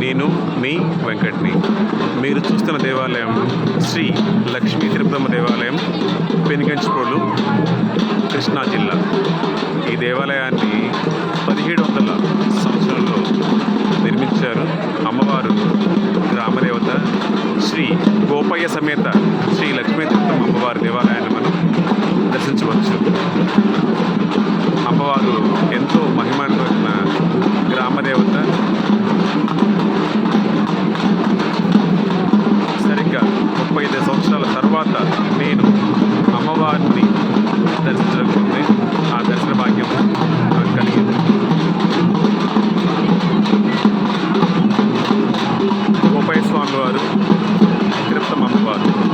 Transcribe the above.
నేను మీ వెంకట్ని. మీరు చూస్తున్న దేవాలయం శ్రీ లక్ష్మీ తిరుపతమ్మ దేవాలయం పెనుగంచిపోలు కృష్ణా జిల్లా. ఈ దేవాలయాన్ని పదిహేడు వందల సంవత్సరంలో నిర్మించారు అమ్మవారు రామదేవత శ్రీ గోపయ్య సమేత శ్రీ లక్ష్మీ తిరుపతమ్మ అమ్మవారి దేవాలయాన్ని మనం దర్శించవచ్చు. అమ్మవారు ఎంతో మహిమాన్ని తరువాత నేను అమ్మవారిని దర్శించకుంటే ఆ దర్శన భాగ్యం కలిగింది. గోపాయ స్వామి వారు తిరుపతమ్మ అమ్మవారు.